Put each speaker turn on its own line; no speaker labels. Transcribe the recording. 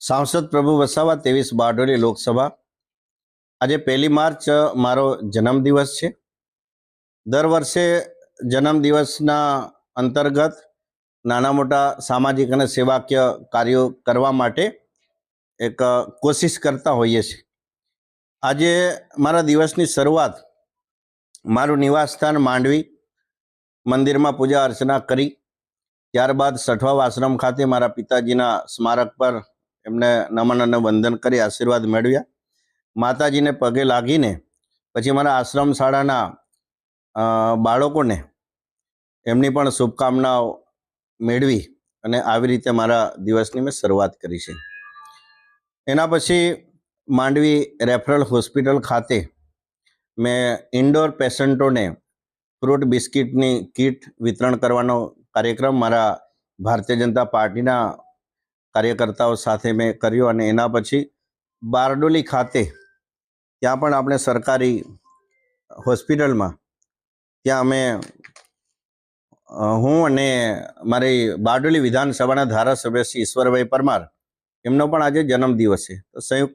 સાંસદ પ્રભુ વસાવા ત્રેવીસ બારડોલી લોકસભા. આજે પહેલી માર્ચ મારો જન્મદિવસ છે. દર વર્ષે જન્મદિવસના અંતર્ગત નાના મોટા સામાજિક અને સેવાકીય કાર્યો કરવા માટે એક કોશિશ કરતા હોઈએ છીએ. આજે મારા દિવસની શરૂઆત મારું નિવાસસ્થાન માંડવી મંદિરમાં પૂજા અર્ચના કરી. ત્યારબાદ સઠવાવ આશ્રમ ખાતે મારા પિતાજીના સ્મારક પર એમને નમન વંદન કરી, આશીર્વાદ મેળવ્યા. માતાજીને પગે લાગીને પછી મારા આશ્રમ શાળાના બાળકોને એમની પણ શુભકામનાઓ મેળવી અને આવી રીતે મારા દિવસની મેં શરૂઆત કરી છે. એના પછી માંડવી રેફરલ હોસ્પિટલ ખાતે મેં ઇન્ડોર પેશન્ટોને ફ્રૂટ બિસ્કિટની કીટ વિતરણ કરવાનો કાર્યક્રમ મારા ભારતીય જનતા પાર્ટીના કાર્યકર્તાઓ સાથે મેં કર્યો અને એના પછી બારડોલી ખાતે ત્યાં પણ આપણે સરકારી હોસ્પિટલમાં ત્યાં અમે હું અને મારી બારડોલી વિધાનસભાના ધારાસભ્ય શ્રી ઈશ્વરભાઈ પરમાર, એમનો પણ આજે જન્મદિવસ છે. તો સંયુક્ત